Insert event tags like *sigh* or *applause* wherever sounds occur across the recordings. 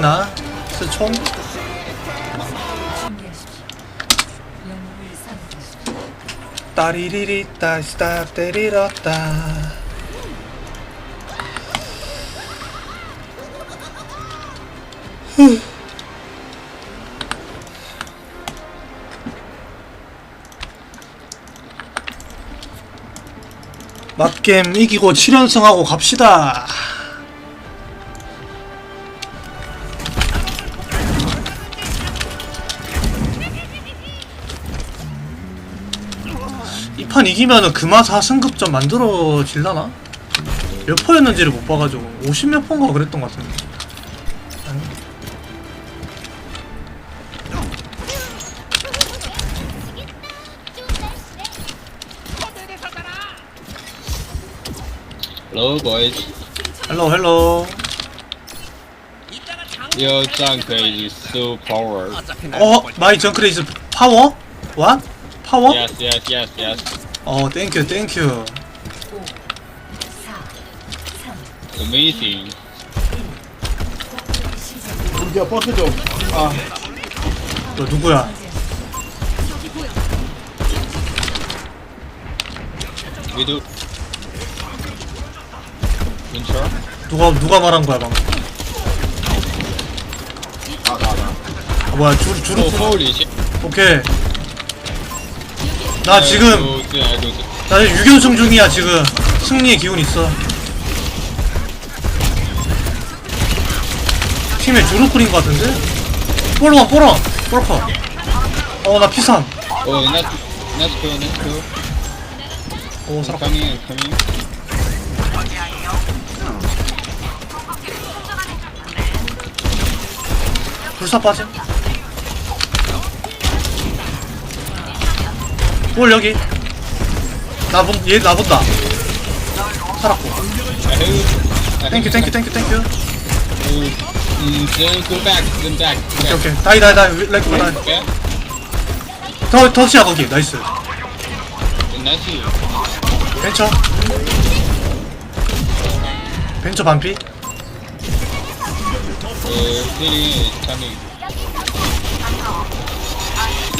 나? 스총? 따리리리 따 스타 때리렀다. 후. 맞겜 이기고 7연승하고 갑시다 판 이기면은 금화 4승급점 만들어질라나? 몇 퍼였는지를 못 봐가지고 50몇 퍼인가 그랬던 것 같은데 아니. Hello boys, 헬로 헬로 your junk is so power. 어? 마이 정크레이즈 파워? 와? 파워? Yes, yes, yes, yes. 어 땡큐 땡큐 Amazing. 이제 버스 좀. 아, 너 누구야? We do. Winter? 누가 누가 말한 거야 방금 나, 나, 나. 아, 뭐야 주, Oh, holy shit. 오케이 나 지금 I do, I do. 나 지금 6연승 중이야 지금 승리의 기운 있어 팀에 주로 끓인 거 같은데? 뽀롱아 뽀롱 뽀롱커 어나 P3 Oh, not, not cool, not cool. 오 I'm 살았다 coming, I'm coming. 불사 빠짐 볼 여기. 나본얘 나본다. 살았고. 땡큐 땡큐 땡큐 땡큐. 오케이 오케이 다이 다이 다이. 렉고 다이? 더 더치야 거기. 나이스. 벤처. 벤처 반피.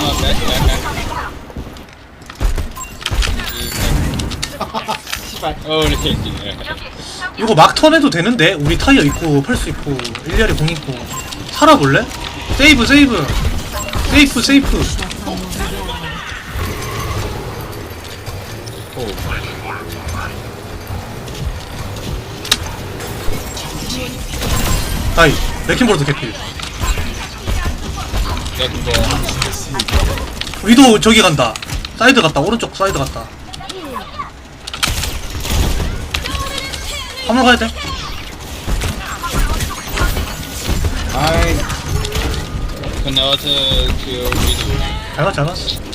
Uh, back. 씨발. Holy shit. 이거 막 턴해도 되는데 우리 타이어 있고 펄스 있고 일리아리 공 있고 살아볼래? 세이브 세이브 세이프 세이프. 다이 레킹볼드 개필 Second ball. 위도 저기 간다 사이드 갔다 오른쪽 사이드 갔다 화물 가야 돼 아이, to video. 잘 갔어 잘 갔어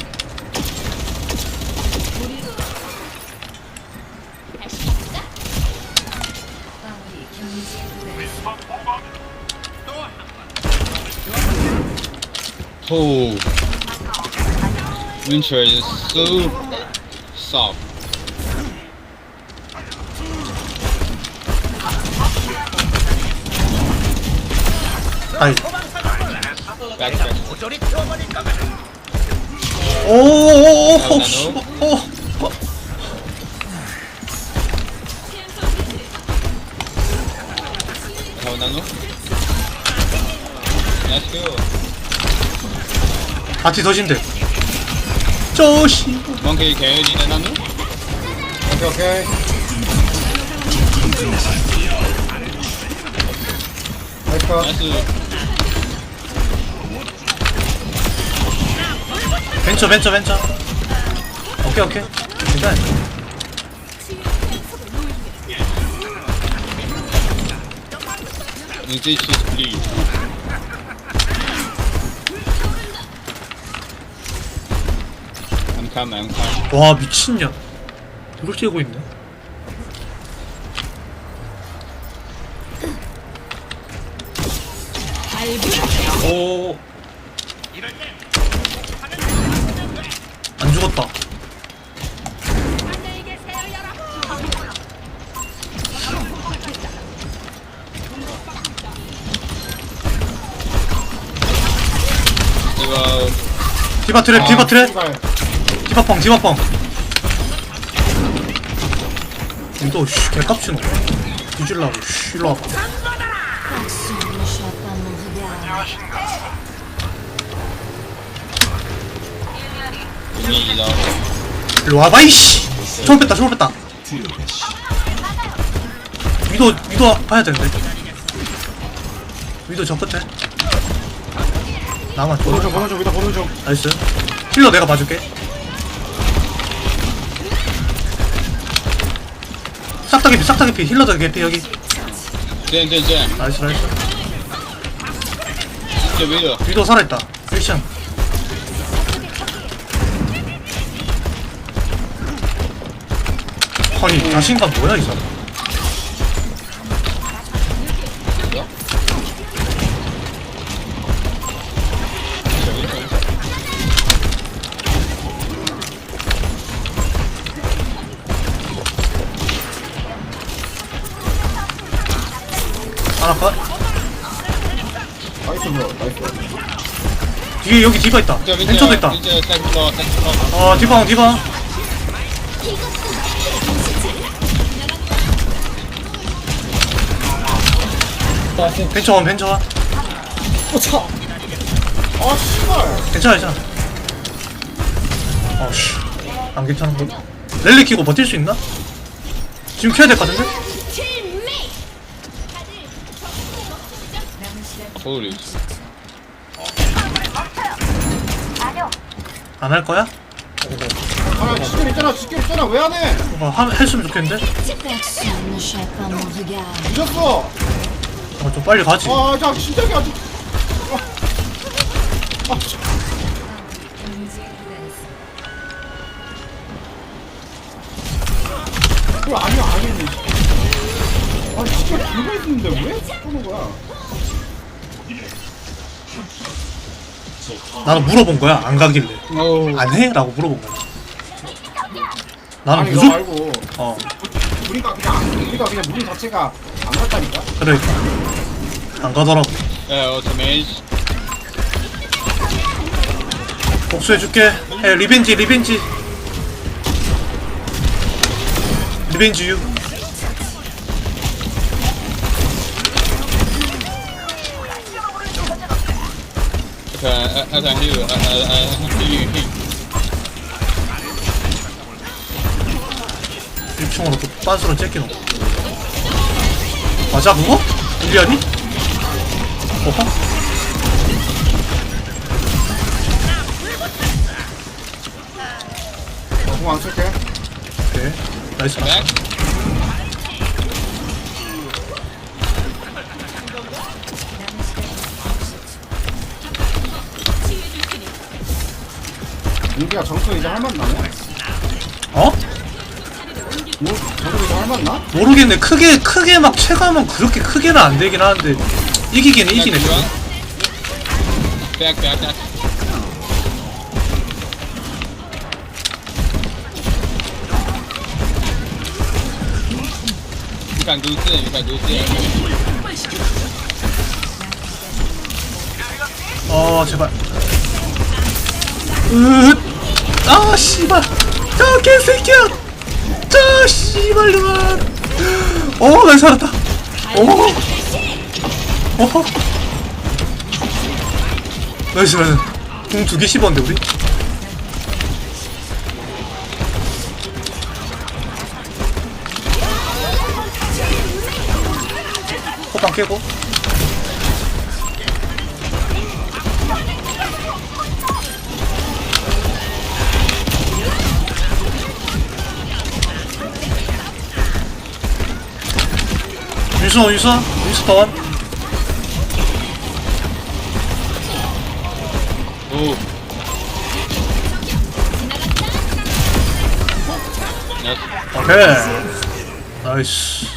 Oh. Winter is so soft. 다이 Back, back. 오오오오 How nano? Let's go. 바티 더진대 쪼시 Monkey, can you do the nano? 오케이, 오케이. 아이카. Nice. 벤처 벤처 벤처 오케이 오케이 괜찮아. I'm coming, I'm coming. 와 미친년 이걸 째고 있네 디바 트랩 아, 디바 트랩 씨발. 디바 펑 디바펑. 또 씨, 개깝치노 뒤질라고 씨, 일로 와봐. uh, 일로 와봐 이씨. 초월 뺐다 초월 뺐다. 위도 위도 봐야 되는데. 위도 저 끝에 나만 보는 중줘 보는 중 위다 보는 중 나이스. 힐러 내가 봐줄게. 싹다 개피 싹다 개피. 힐러도 개피 여기. Zen. 나이스 나이스. The window. 위도 살아있다. 1층 아니 자신감 뭐야 이 사람 하나 컷 나이스 브로 나이스 뒤에 여기 디바 있다. 벤처도 있다. 어 디바 디바. 벤처 원 벤처 원. 어차. 아 씨발. 괜찮아 괜찮아. 어씨. 안 괜찮은 거. 랠리 키고 버틸 수 있나? 지금 켜야 될 것 같은데? Holy shit. 안할 거야? 아 지금 있잖아 지금 있잖아 왜 안 해? 어, 하, 했으면 좋겠는데? Personne n'échappe à mon regard. 늦었어 어, 좀 빨리 가지 아자 진작에 아직 아, 아, 씨. 그거 아니야 아니네 아 진짜 들고 있는데 왜 쏘는 거야 나는 물어본 거야 안 가길래. Oh. 안 해? 라고 물어본 거야. 나는 아니 이거 무조 말고. 어. 우리가 그냥 우리가 그냥 무리 자체가 안 갔다니까? 그러니까 안 가더라고. Uh, automate. 복수해줄게. 해 리벤지 리벤지. 리벤지 유 Okay, I, I can heal. I, I, I heal, heal. 1층으로 또 빤스로 째끼는 거 맞아 그거? 우리아니? 어허? 공안 쓸게 오케이 나이스 Back. 민기야 정수 이제 할만 나네 어? 뭐 정수 이제 할만 나? 모르겠네 크게 크게 막 체감은 그렇게 크게는 안 되긴 하는데 이기기는 이기네 Back, Back, back, back. You can do this, you can do this. 어 제발 으 아 씨발. 저 개새끼야. 저 씨발 놈아. 어난 살았다. 오 어허 나이스 나이스 공두 개 씹었는데 우리? 호빵 깨고 윤수 다원 Oh. Yes. 오케이 나이스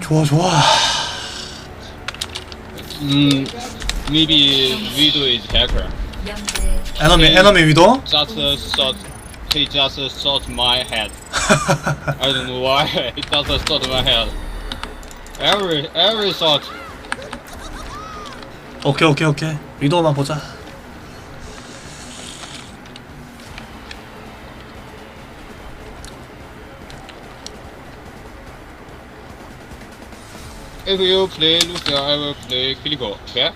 좋아 좋아 Mm, maybe Vido is hacker. 에너미 에너미 위도 Just uh, shot. He just uh, shot my head. I don't know why. *laughs* He just uh, shot my head. Every every shot. 오케이 오케이 오케이 위도만 보자 If you play Lucia, I will play Kirigo. Okay?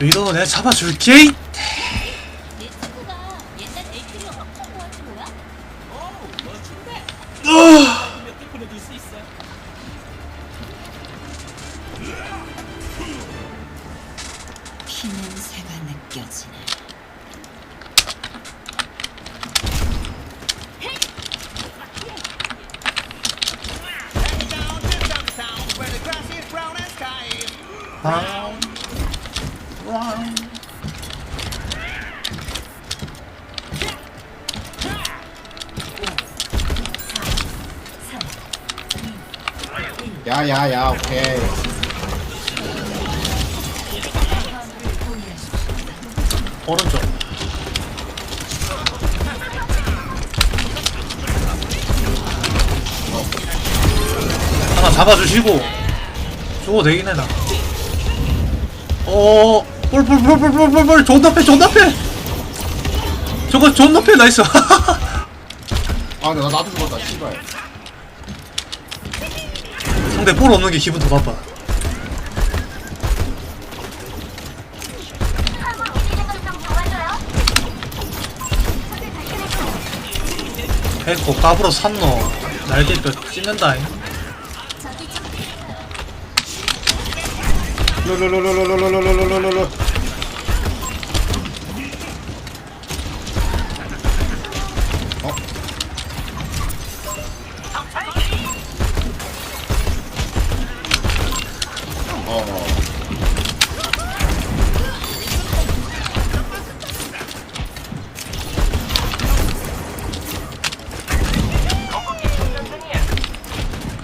의도는 내가 잡아줄게. 피냄새가 야야야 오케이. 오른쪽. 하나 잡아주시고. 저거 되긴 해나. 어 뿔뿔뿔뿔뿔뿔 존나 패 존나 패. 저거 존나 패 나이스. *laughs* 아 나 나도 죽었다 씨발. 상대 볼 없는 게 기분 더 나빠. 에코 까불어 산노. 날개뼈 찢는다잉 룰룰룰룰룰룰룰룰룰룰룰 어? 어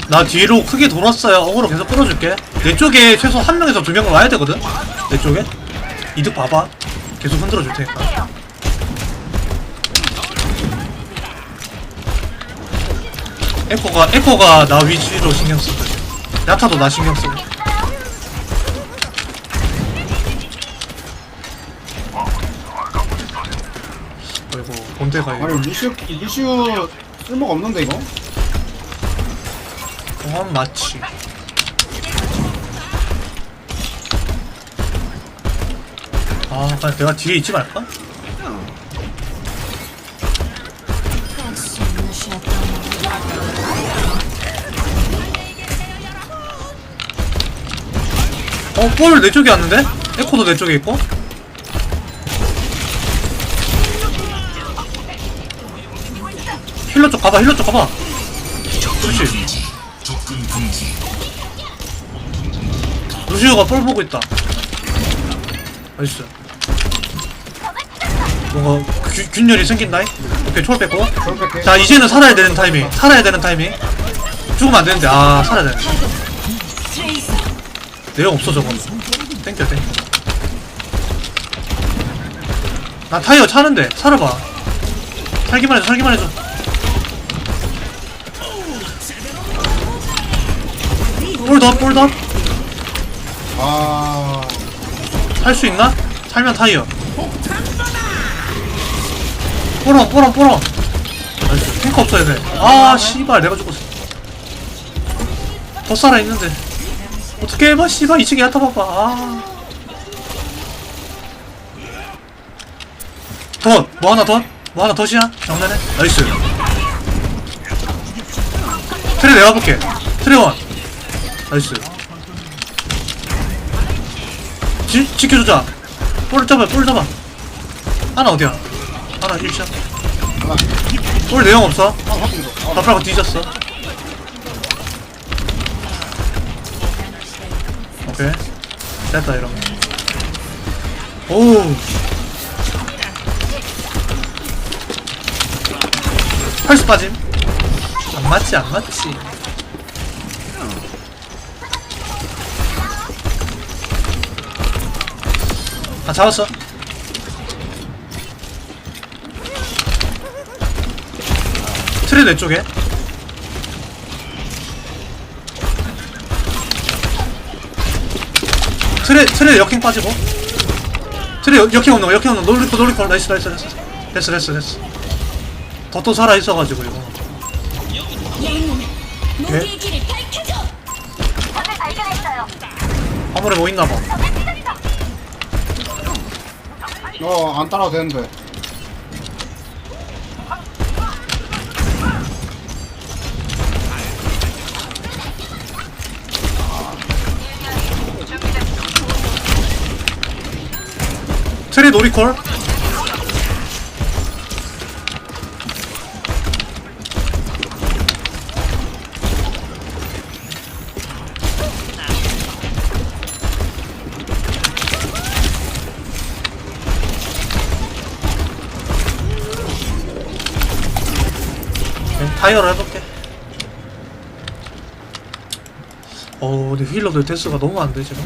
나 뒤로 크게 돌았어요. 어그로 계속 끌어줄게. 내 쪽에 최소 한 명에서 두 명은 와야 되거든. 내 쪽에. 이득 봐봐. 계속 흔들어 줄 테니까. 에코가 에코가 나 위치로 신경 쓰고. 야타도 나 신경 쓰고. 아이고 본대가 아니 루시우 루시우 쓸모가 없는데 이거? 공원 마취 아 잠깐 내가 뒤에 있지 말까? 어, 볼 내 쪽에 왔는데? 에코도 내 쪽에 있고? 힐러 쪽 가봐, 힐러 쪽 가봐. 그렇지. 루시오가 볼 보고 있다. 나이스. 뭔가 균, 균열이 생긴다잉? 오케이, 초월 뺐고. 자, 이제는 살아야 되는 타이밍. 살아야 되는 타이밍. 죽으면 안 되는데, 아, 살아야 돼. 내용 없어, 저거. 땡겨, 땡겨. 나 타이어 차는데, 살아봐. 살기만 해줘, 살기만 해줘. 볼더, 볼더. 아 살 수 있나? 살면 타이어. 뽀럼, 뽀럼, 뽀럼. 나이스. 탱크 없어야 돼. 아, 씨발, 내가 죽었어. 더 살아 있는데. 어떻게 해봐, 씨발, 2층에 야타 봐봐. 아. 덧! 뭐 하나 덧? 뭐 하나 덧이야? 장난해? 나이스. 트레 내가 볼게. 트레원. 나이스. 지, 지켜주자. 볼 잡아, 볼 잡아. 하나 어디야? 하나 1샷. 하나 볼 내용 없어. 아 확인 어, 바프라고 뒤졌어. 오케이. 됐다, 이러면. 오. 펄스 빠짐. 안 맞지, 안 맞지. 아 잡았어. 트레드 왼쪽에. 트레 트레드 역행 빠지고. 트레 역, 역행 없는 거 역행 없는 거. 놀리고 놀리고 나이스 나이스 나이스. 됐어 됐어 됐어. 더 또 살아 있어가지고 이거. 오케이 화물에 뭐 있나봐. 어, 안 따라도 되는데. 트레 놀이콜 타이어를 해볼게. 어 근데 힐러들 데스가 너무 안돼 지금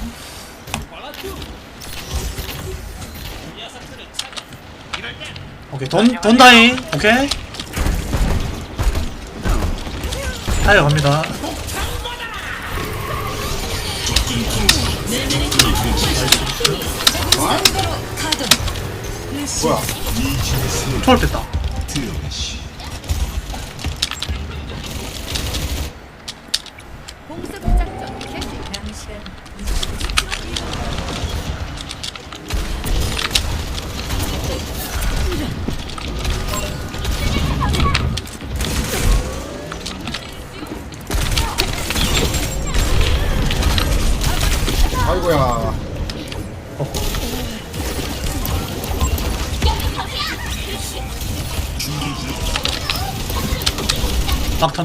오케이 돈, 돈 다잉. 오케이. 타이어 갑니다. 뭐야? 초월 뺐다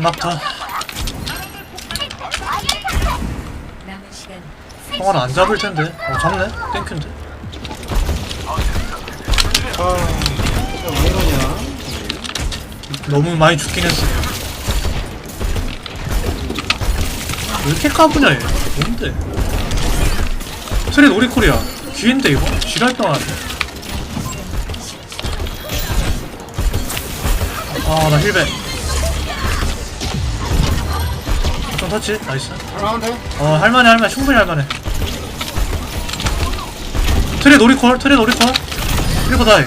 막탄 막탄 남은 시간 형아는 안 잡을 텐데. 어 잡네. 땡큐인데. 아, 진짜 왜 이러냐? 너무 많이 죽긴 했어. 왜 이렇게 까부냐 얘? 뭔데? 트레 오리콜이야. 귀인데 이거? 지랄병 아니야 아나 힐벤 터치. 나이스? 어 할만해 할만해. 충분히 할만해. 트레 놀이콜 트레 놀이콜. 일거 다이.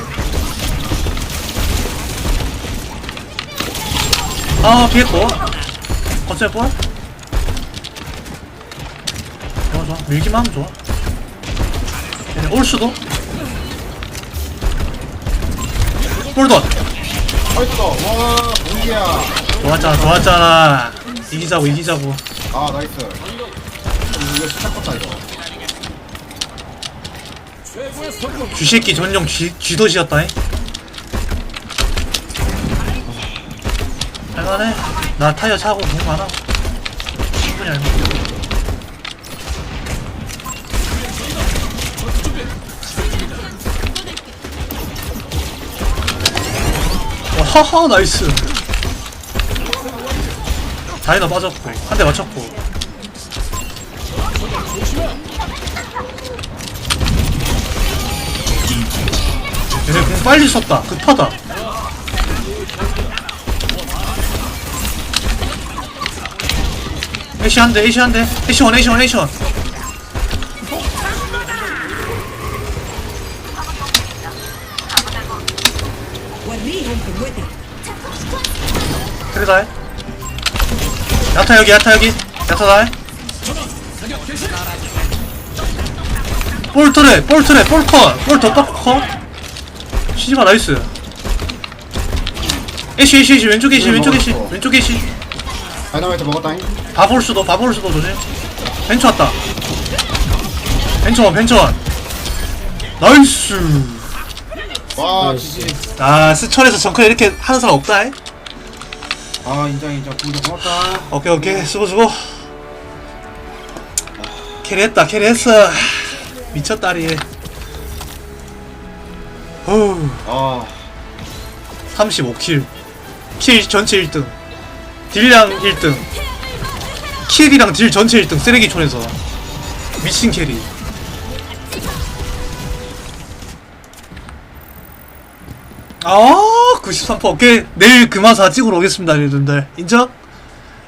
아 피했고. 거점 볼. 좋아 좋아. 밀기만 하면 좋아. 얘네 올 수도. 아이고, 와, 뭐야? 좋았잖아 좋았잖아 이기자고 이기자고. 아, 나이스. 이거 시작 컸다, 이거. 쥐새끼 전용 쥐, 쥐도시였다잉? 할만해? 나 타이어 차고 너무 많아. 충분히 할만해. 와하하 나이스 다이너 빠졌고 한 대 맞췄고. 얘네 공 빨리 썼다. 급하다. 애쉬 한대 애쉬 한대. 애쉬 원 애쉬 원 애쉬 원. 그래 다해 야타 여기 야타 여기. 야타 다해 볼트레 볼트레 볼컷. 볼터 빡컷. 시지마 나이스. 애쉬 애쉬 애쉬. 왼쪽 애쉬 왼쪽 애쉬 왼쪽 애쉬. 다이너마이트 먹었다잉? 바볼 수도 바볼 수도 조심 벤츠 왔다. 벤츠 원 벤츠 원. 나이스. 와, 지지. 아 스철에서 정크 이렇게 하는 사람 없다 잉? 아, 인정, 인정. 구독 고맙다. 오케이 오케이. 수고 수고. 캐리했다 캐리했어. 미쳤다리 후 아, 35킬. 킬 전체 1등. 딜량 1등. 킬이랑 딜 전체 1등 쓰레기촌에서. 미친 캐리. 아 93% 오케이. 내일 금화사 찍으러 오겠습니다. 여러분들 인정?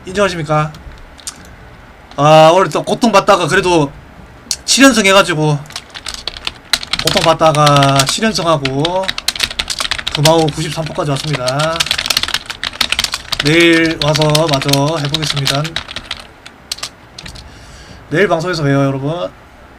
인정하십니까? 아 오늘 또 고통받다가 그래도 7연승 해가지고 고통받다가 7연승하고 금화호 93%까지 왔습니다. 내일 와서 마저 해보겠습니다. 내일 방송에서 봬요 여러분